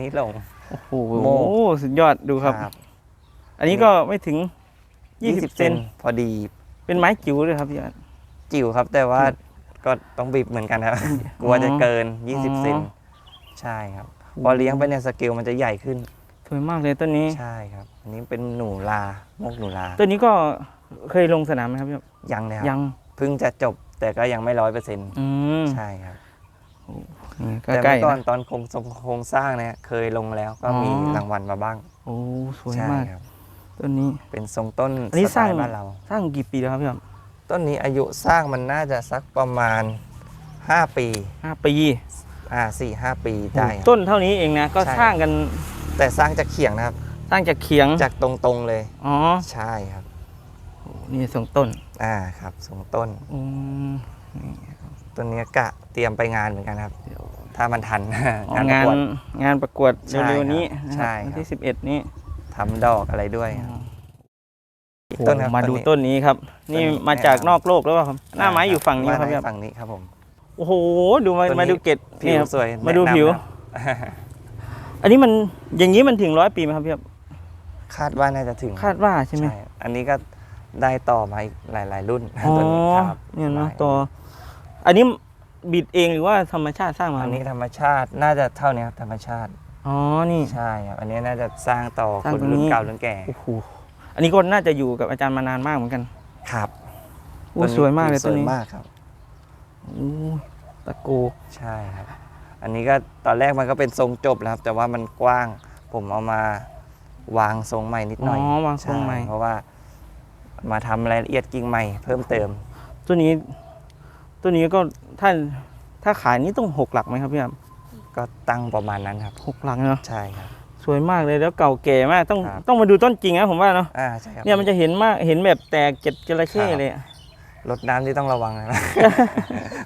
นี้ลง โอ้โหโม่ สุดยอดดูครับ อันนี้ก็ไม่ถึง 20 เซนพอดีเป็นไม้จิ๋วเลยครับพี่อาร์ต จิ๋วครับ แต่ว่าก็ต้องบีบเหมือนกันครับ กลัวจะเกิน อ๋อ20 เซนใช่ครับพอเลี้ยงไปเนี่ยสเกลมันจะใหญ่ขึ้น สวยมากเลยต้นนี้ ใช่ครับ อันนี้เป็นหนูลามกหนูลาต้นนี้ก็เคยลงสนามไหมครับพี่อาร์ตยังเลยครับยังเพิ่งจะจบแต่ก็ยังไม่ร้อยเปอร์เซ็นต์อืมใช่ครับนี่ ก็แต่ใกล้เมื่อก่อนนะ ตอนโครงทรงโครงสร้างเนี่ยเคยลงแล้วก็มีอ๋อ รางวัลมาบ้างโอ้สวยใช่มากครับต้นนี้ เป็นทรงต้นอันนี้สไตล์สร้างบ้านเรา สร้างกี่ปีแล้วครับพี่อาร์ตต้นนี้อายุสร้างมันน่าจะสักประมาณ 5 ปีห้าปีอ่าสี่ห้าปีได้ครับ ต้นเท่านี้เองนะก็ใช่ สร้างกันแต่สร้างจากเขียงนะครับ สร้างจากเขียงจากตรงๆเลย อ๋อใช่ครับนี่ส่งต้นอ่าครับทรงต้นอืม ต้นนี้กะเตรียมไปงานเหมือนกันครับถ้ามันทันอ๋องานประงานกวด งานประกวดใช่เร็วครับๆนี้ใช่นะครับครับ วันที่สิบเอ็ดนี้ทำดอกอะไรด้วยครับ อีกโอ้ต้นครับมาดูนี้ต้นนี้ครับนี่ต้นนี้มาจากแนะนำ นอกโลกแล้วเปล่าครับ หน้าไม้อยู่ฝั่งนี้หครับไม้พี่ครับฝั่งนี้ครับผม โอ้โหดูมาต้นนี้ มาดูเกล็ดผินี่วครับ สวยมาดูแนะนำผิว ครับอันนี้มันอย่างนี้มันถึงร้อยปีไหมครับพี่ครับคาดว่าน่าจะถึงคาดว่าใช่ไหมครับอันนี้ก็ได้ต่อมาอีกหลาย ๆ รุ่นอ๋อตัวนี้ครับเนี่ยเนาะไม้ตัว อันนี้บิดเองหรือว่าธรรมชาติสร้างมาอันนี้ธรรมชาติน่าจะเท่านี้ครับธรรมชาติ อ๋อ นี่ ใช่ครับ อันนี้น่าจะสร้างต่อสร้างคนตรงรุ่นนี้ เก่ารุ่นแก่ โอ้โห อันนี้ก็น่าจะอยู่กับอาจารย์มานานมากเหมือนกันครับโอ้สวยมากเลยสตัววยนี้มากครับ โอ้ตะโก ใช่ครับ อันนี้ก็ตอนแรกมันก็เป็นทรงจบแล้วครับ แต่ว่ามันกว้าง ผมเอามาวางทรงใหม่นิดหน่อยอ๋อวางทรงใหม่ ช่เพราะว่า มาทำรายละเอียดกิ่งใหม่เพิ่มเติม ตัวนี้ ตัวนี้ก็ถ้าถ้าขายนี่ต้องหกหลักไหมครับพี่ครับก็ตั้งประมาณนั้นครับหกหลักเนาะใช่ครับ สวยมากเลยแล้วเก่าแก่มากต้องครับ ต้องมาดูต้นจริงนะผมว่าเนาะอ่าใช่ครับเนี่ยมันจะเห็นมากเห็นแบบแตกเจ็ดจระเข้ครับเลยอะ รดน้ำที่ต้องระวังนะครับ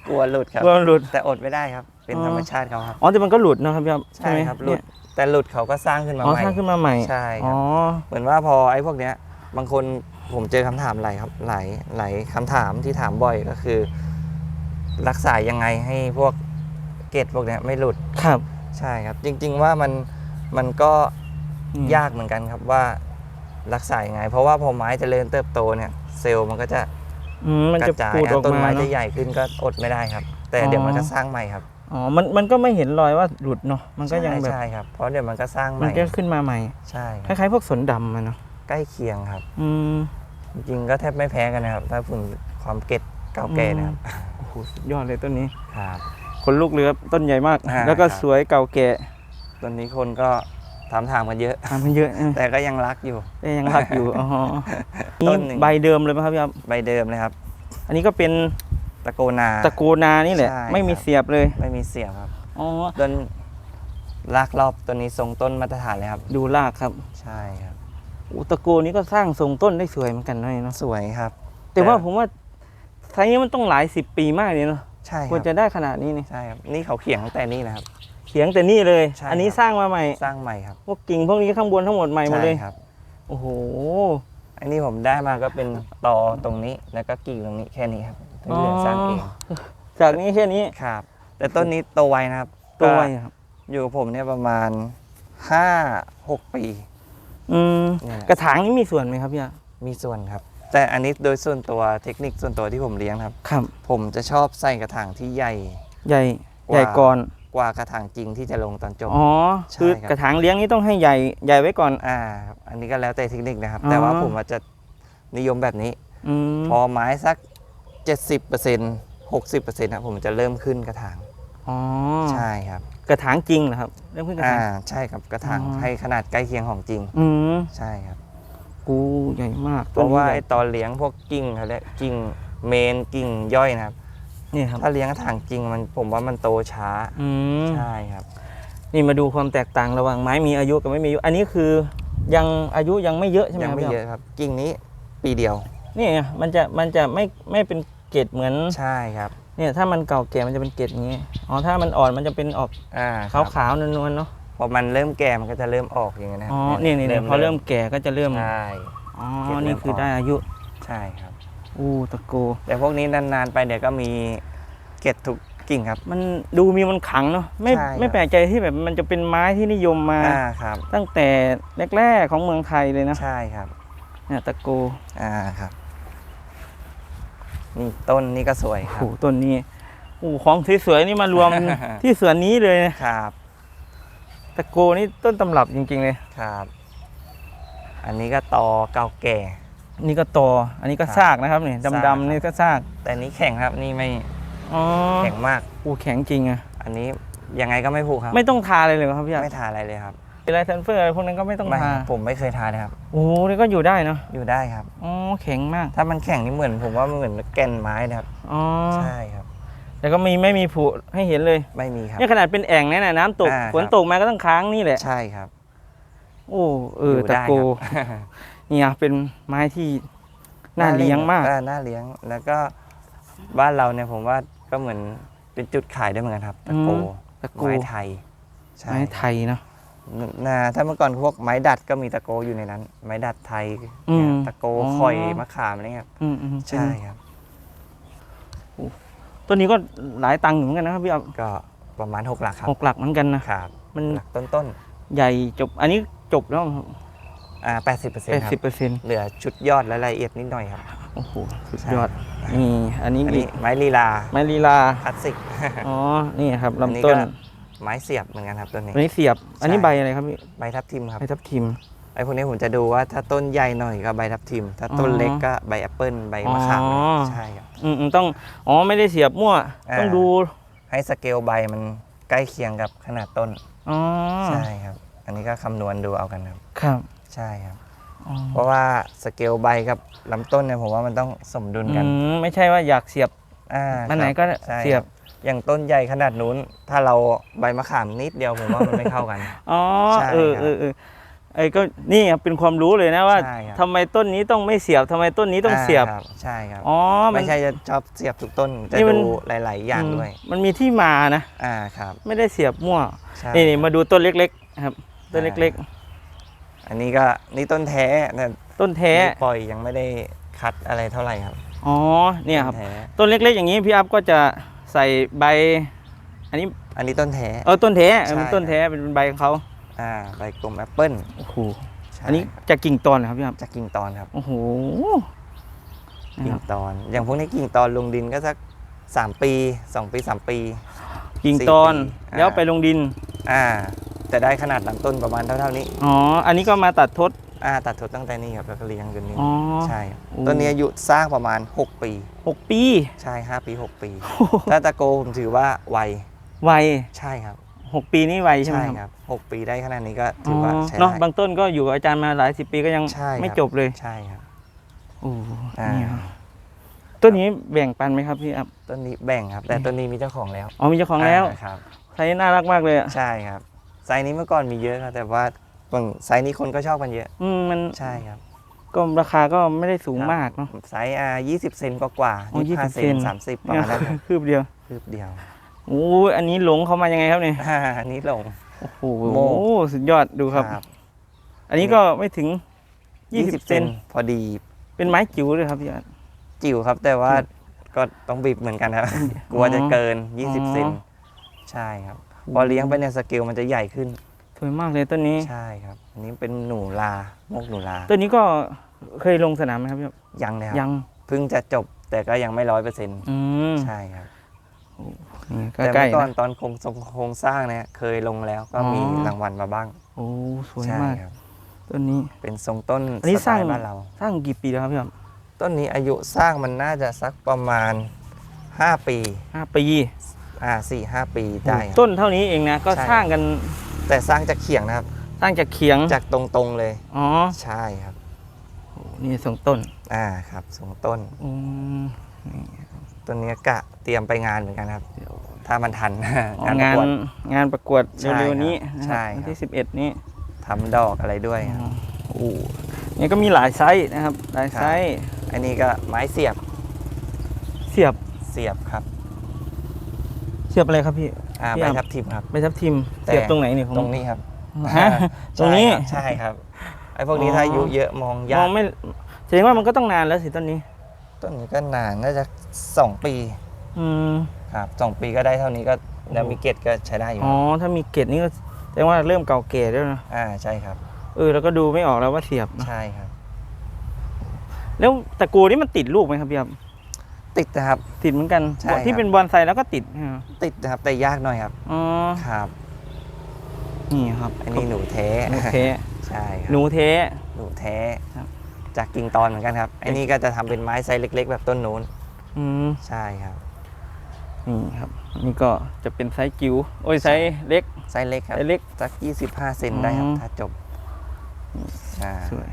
กลัวหลุดครับกลัวมันหลุดแต่อดไม่ได้ครับ เป็นอ๋อ ธรรมชาติเขาครับ อ๋อแต่มันก็หลุดเนอะครับพี่ครับใช่ไหมครับหลุเนี่ดยแต่หลุดเขาก็สร้างขึ้นมาอ๋อใหม่ สร้างขึ้นมาใหม่ใช่คอ๋รัอบเหมือนว่าพอไอ้พวกเนี้ย บางคนผมเจอคำถามหลายครับหลายหลายคำถามที่ถามบ่อยก็คือ รักษายังไงให้พวกเกล็ดพวกเนี้ยไม่หลุดครับ ใช่ครับ จริง ๆว่ามันมันก็อืม ยากเหมือนกันครับว่ารักษายังไง เพราะว่าพอไม้เจริญเติบโตเนี่ยเซลล์มันก็จะอืมมันกจะระจายปูดออกต้นมาไม้เนจะอะ ใหญ่ขึ้นก็อดไม่ได้ครับ แต่อ๋อ เดี๋ยวมันก็สร้างใหม่ครับอ๋อมันมันก็ไม่เห็นรอยว่าหลุดเนาะมันก็ยังใช่แบบใช่ครับ เพราะเดี๋ยวมันก็สร้างใหมันม่ก็ขึ้นมาใหม่ ใช่คครับล้ายๆพวกสนดำอะเนาะใกล้เคียงครับ อืมจริงๆก็แทบไม่แพ้กันนะครับ ถ้าฝุ่นความเก็ด เก่าแก่นะครับโอ้โหสุดยอดเลยต้นนี้ครับ คนลูกเรือต้นใหญ่มาก อ่าแล้วก็ครับ สวยเก่าแก่ตอนนี้คนก็ถามถามๆกันเยอะ ทำมันเยอะเออแต่ก็ยังรักอยู่ แต่ยังรักอยู่อ๋อต้นี่นหนึ่ง ใบเดิมเลยไหมครับพี่ครับใบเดิมเลยครับ อันนี้ก็เป็นตะโกนา ตะโกนานี่แหละ ใช่ไม่มีครับ เสียบเลยไม่มีเสียบครับ อ๋อต้นรากรอบตัวนี้ทรงต้นมาตรฐานเลยครับ ดูรากครับใช่ครับอุตะโกนี้ก็สร้างทรงต้นได้สวยเหมือนกันนะเนาะสวยครับแต่ว่าผมว่า ไซส์นี้มันต้องหลายสิบปีมากเลยเนาะใช่คกว่ารับจะได้ขนาดนี้นี่ใช่ครับนี่เขาเขียงตั้งแต่นี่นะครับ เขียงแต่นี่เลย ใช่อันนี้ครับ สร้างมาใหม่สร้างใหม่ครับพวกกิ่งพวกนี้ข้างบนทั้งหมดใหม่หมดเลยใช่ครับ โอ้โห อันนี้ผมได้มาก็เป็นตอตรงนี้แล้วก็กิ่งตรงนี้แค่นี้ครับที่เหลือสร้างเองจากนี้แค่นี้ครับ แต่ต้นนี้โตไวนะครับตัวไวก็ครับ อยู่กับผมเนี่ยประมาณห้าหกปีอืมเนี่ยแหละกระถางนี้มีส่วนไหมครับพี่อะมีส่วนครับ แต่อันนี้โดยส่วนตัวเทคนิคส่วนตัวที่ผมเลี้ยงครับ ครับ ผมจะชอบใส่กระถางที่ใหญ่ ใหญ่กว่าใหญ่ก่อนกว่ากระถางจริงที่จะลงตอนจบ อ๋อใช่คือครับ กระถางเลี้ยงนี่ต้องให้ใหญ่ใหญ่ไว้ก่อน อ่าครับอันนี้ก็แล้วแต่เทคนิคนะครับ อ๋อ แต่ว่าผมอาจจะนิยมแบบนี้ อืมพอไม้สัก 70% 60%ครับผมจะเริ่มขึ้นกระถาง อ๋อใช่ครับ กระถางจริงเหรอครับเริ่มขึ้นกระอ่าถาง ใช่ครับกระถางอ๋อ ให้ขนาดใกล้เคียงของจริง อืมใช่ครับ กูใหญ่มากเพราะว่าต้นนี้ใหญ่ไอ้ตอนเลี้ยงพวกกิ่งเขาเรียกกิ่งเมนกิ่งย่อยนะครับนี่ครับถ้าเลี้ยงกระถางจริงมันผมว่ามันโตช้าอืมใช่ครับ นี่มาดูความแตกต่างระหว่างไม้มีอายุกับไม่มีอายุ อันนี้คือยังอายุยังไม่เยอะใช่ไหมยังครับไม่พี่เยอะครับ กิ่งนี้ปีเดียว นี่ไงมันจะมันจะไม่ไม่เป็นเกล็ดเหมือนใช่ครับเนี่ยถ้ามันเก่าแก่มันจะเป็นเกล็ดอย่างนี้อ๋อถ้ามันอ่อนมันจะเป็นออกอ่าคขารัวบขาวๆนวลๆเนาะ พอมันเริ่มแก่มันก็จะเริ่มออกอย่างเงี้ยนะครัอ๋อนี่นี่นี่พอเริ่มแก่ก็จะเริ่มใช่ อ๋อเกล็ดเริ่ม นี่คือได้อายุใช่ครับ อู้ตะโก แต่พวกนี้นานๆไปเดี๋ยวก็มีเกล็ดทุกกิ่งครับ มันดูมีมันขังเนาะไม่ใช่ครับ ไม่แปลกใจที่แบบมันจะเป็นไม้ที่นิยมมา อ่าครับ ตั้งแต่แรกๆของเมืองไทยเลยนะใช่ครับ เนี่ยตะโกอ่าครับ นี่ต้นนี่ก็สวยคโอ้รับ โหต้นนี้โอ้โหของสวยๆนี่มารวม ที่สวนนี้เลยนะครับ ตะโกนี่ต้นตำรับจริง ๆ เลย ครับ อันนี้ก็ตอเก่าแก่ นี่ก็ตออันนี้ก็ครับซากนะครับนี่ซากดำๆนี่ก็ซากแต่อันนี้แข็งครับ นี่ไม่อ๋อแข็งมากโอ้แข็งจริงอะอันนี้ยังไงก็ไม่ผูกครับ ไม่ต้องทาเลยเลยครับพี่อาไม่ทาอะไรเลยครับเวลาเซนเฟอร์อะไรพวกนั้นก็ไม่ต้องไม่ทาครับผมไม่เคยทาเลยครับ โอ้โหนี่ก็อยู่ได้เนาะอยู่ได้ครับ อ๋อแข็งมาก ถ้ามันแข็งนี่เหมือน ผมว่ามันเหมือนแก่นไม้นะครับอ๋อใช่ครับ แต่ก็มีไม่มีผุให้เห็นเลยไม่มีครับ เนี่ยขนาดเป็นแอ่งเนี่ยนะน้ำตกอ่าฝนครับตกมาก็ต้องค้างนี่แหละ ใช่ครับ โอ้เอออยู่ตะได้โก ครับ เนี่ยเป็นไม้ที่น่าเลี้ยงมาก อ่น่าเลี้ยงแล้วก็บ้านเราเนี่ยผมว่าก็เหมือนเป็นจุดขายได้เหมือนกันครับตะโกอืม ตะโกไม้ไทยใช่ไม้ไทยเนาะนะถ้าเมื่อก่อนพวกไม้ดัดก็มีตะโกอยู่ในนั้น ไม้ดัดไทยอืมเนี่ยตะโกอ๋อคอยมะขามอะไรเงี้ยครับอืมอืมใช่ครับ ต้นนี้ก็หลายตังค์อยู่เหมือนกันนะครับพี่เอาก็ประมาณหกหลักครับหกหลักเหมือนกันนะครับมันหลักต้นใหญ่จบอันนี้จบแล้วๆอ่าแปดสิบเปอร์เซ็นแปต์ดครัสิบบเปอร์เซ็นต์เหลือชุดยอดและรายละเอียดนิดหน่อยครับ โอ้โหสุดใช่ยอดนี่อันนี้อันอีนี้กไม้ลีลาไม้ลีลาคลาสสิกอ๋อนี่ครับอันนี้ลำต้นก็ไม้เสียบเหมือนกันครับต้นนี้ อันนี้เสียบอันนี้ใช่ใบอะไรครับพี่ใบทับทิมครับ ใบทับทิม ไอ้พวกนี้ผมจะดูว่าถ้าต้นใหญ่หน่อยก็ใบทับทิม ถ้าต้นอ๋อเล็กก็ใบแอปเปิลใบมะขามอ๋อ ใช่ครับ อืมอืมต้องอ๋อไม่ได้เสียบมั่ว อ่า ต้องดูให้สเกลใบมันใกล้เคียงกับขนาดต้น อ๋อใช่ครับ อันนี้ก็คำนวณดูเอากันครับ ครับใช่ครับ อ๋อเพราะว่าสเกลใบกับลำต้นเนี่ยผมว่ามันต้องสมดุลกันอืมไม่ใช่ว่าอยากเสียบอ่าอันไหนครับก็ใช่เสียบ ครับอย่างต้นใหญ่ขนาดนู้น ถ้าเราใบมะขามนิดเดียวผมว่ามันไม่เข้ากัน อ๋อใช่เออครับ เออเออ ไอ้ก็นี่ครับเป็นความรู้เลยนะว่าใช่ครับ ทำไมต้นนี้ต้องไม่เสียบทำไมต้นนี้ต้องเสียบาครับใช่ครับอ๋อมัน ไม่ใช่จะชอบเสียบทุกต้นจะนี่มัน ดูหลาย ๆ อย่างด้วย มมันมีที่มานะ อ่าครับไม่ได้เสียบมั่ว ใช่นี่นี่มาดูต้นเล็กๆนะครับ ต้นเล็กอันนี้ก็นี่ต้นแท้แต่ๆ ต้นแท้ปล่อยยังไม่ได้คัดอะไรเท่าไหร่ครับอ๋อ เนี่ยครับ ต้นแท้ต้นเล็กๆ อย่างนี้พี่อัพก็จะใส่ใบ อันนี้อันนี้ต้นแท้ เออต้นแท้เออใช่มันต้นแท้เป็นใบของเขา อ่าใบกลมแอปเปิ้ลโอ้โหใช่อันนี้จะกิ่งตอนเหรอครับพี่อัพจะกิ่งตอนครับโอ้โหนะกิ่คงรับตอน อย่างพวกนี้กิ่งตอนลงดินก็สักสามปีสองปีสามปี กิ่งตอนสี่ปี แล้วอ่าไปลงดินอ่าจะได้ขนาดลำต้นประมาณเท่าๆนี้อ๋ออันนี้ก็มาตัดทดอ่าตัดทดตั้งแต่นี้ครับแล้วก็เลี้ยงจนนี้อ๋อ ใช่ครับโอ้ ต้นนี้อายุสร้างประมาณ 6 ปีหกปีใช่ 5 ปี 6 ปี ถ้าตะโกผมถือว่าไวไวใช่ครับ หกปีนี่ไวใช่ไหมใช่ครับครับหกปีได้ขนาดนี้ก็อ๋ถือว่าอใช้เนาะได้บางต้นก็อยู่กับอาจารย์มาหลายสิบปีก็ยังใช่ครับ ไม่จบเลยใช่ครับ โอ้อ่าเนี่ยต้นนี้แบ่งปันไหมครับพี่อัพต้นนี้แบ่งครับ แต่ต้นนี้มีเจ้าของแล้วอ๋อมีเจ้าของแล้วาครับ ไซส์น่ารักมากเลยอะใช่ครับไซส์นี้เมื่อก่อนมีเยอะครับแต่ว่าบางไซส์นี้คนก็ชอบกันเยอะ อืมมันใช่ครับก็ราคาก็ไม่ได้สูงครับมากเนาะ ไซส์อ่า20 เซนกว่ากว่าอ๋อยี่สิบ20เซเซนนสามสิบประมาณนั้นครับคืบเดียว คืบเดียว โอ้ยอันนี้หลงเขามายังไงครับเนี่ยอ่าอันนี้ลง โอ้โหโม่ สุดยอดดูครับ อันนี้ก็ไม่ถึง20เซนพอดีเป็นไม้จิ๋วเลยครับพี่อัพจิ๋วครับ แต่ว่าก็ต้องบีบเหมือนกันครับ กลัวจะเกิน 20เซนอ๋อใช่ครับ พอเลี้ยงไปเนี่ยสเกลมันจะใหญ่ขึ้น สวยมากเลยต้นนี้ ใช่ครับ อันนี้เป็นหนูลามกหนูลาต้นนี้ก็เคยลงสนามไหมครับพี่อัพยังเลยครับยังเพิ่งจะจบแต่ก็ยังไม่ร้อยเปอร์เซ็นต์อืมใช่ครับ นี่แต่ใกล้เมื่อก่อนๆนะ ตอนโครงทรงโครงสร้างเนี่ยเคยลงแล้วก็มีอ๋อ รางวัลมาบ้างโอ้สวยใช่มากครับต้นนี้ เป็นทรงต้นอันนี้สไตล์สร้างบ้านเรา สร้างกี่ปีแล้วครับพี่อัพต้นนี้อายุสร้างมันน่าจะสักประมาณ 5 ปีห้าปีอ่าสี่ห้าปีได้ครับ ต้นเท่านี้เองนะก็ใช่ สร้างกันแต่สร้างจากเขียงนะครับ สร้างจากเขียงจากตรงๆเลย อ๋อใช่ครับนี่ส่งต้นอ่าครับทรงต้นอืมต้นนี้กะเตรียมไปงานเหมือนกันครับ ถ้ามันทัน อ๋องานประงานกวดงานประกวดใช่เร็วครับๆนี้นะใช่ครับครับวันที่สิบเอ็ดนี้ทำดอกอะไรด้วยครับ โอ้นี่ก็มีหลายไซส์นะครับ หลายไซส์อันนี้ก็ไม้เสียบเสียบเสียบครับเสียบอะไรครับพี่ อ่าพี่ใบอะทับทิมครับใบทับทิมแต่ เสียบตรงไหนนี่ผมตรงนี้ครับฮะตรงนี้ ใช่ครับใช่ครับไอ้พวกนี้อ๋อ ถ้าอายุเยอะมองยามอกงไม่แสดงว่ามันก็ต้องนานแล้วสิต้นนี้ ต้นนี้ก็นานน่าจะสองปี อืม ครับสองปีก็ได้เท่านี้ก็แล้วมีเกรดก็ใช้ได้อยู่อ๋อถ้ามีเกล็ดนี่ก็แสดงว่าเริ่มเก่าเกล็ดแล้วนะอ่าใช่ครับเออแล้วก็ดูไม่ออกแล้วว่าเสียบนะใช่ครับ แล้วตะโกนี่มันติดลูกไหมครับพี่ครับติดนะครับ ติดเหมือนกันใช่ครับที่เป็นบอนไซแล้วก็ติดใช่ไหมติดนะครับแต่ยากหน่อยครับอ๋อครับ นี่ครับอันนี้หนูเทหนูเทใช่ครับหนูเท หนูเทครับ จากกิ่งตอนเหมือนกันครับอันนี้ก็จะทำเป็นไม้ไซส์เล็ก ๆ แบบต้นนู้นอืม ใช่ครับ นี่ครับ นี่ก็จะเป็นไซส์จิ๋วโอ้ยไซส์เล็กไซส์เล็กครับไซส์เล็กสัก25เซนได้ครับอืมถ้าจบอ่าสวย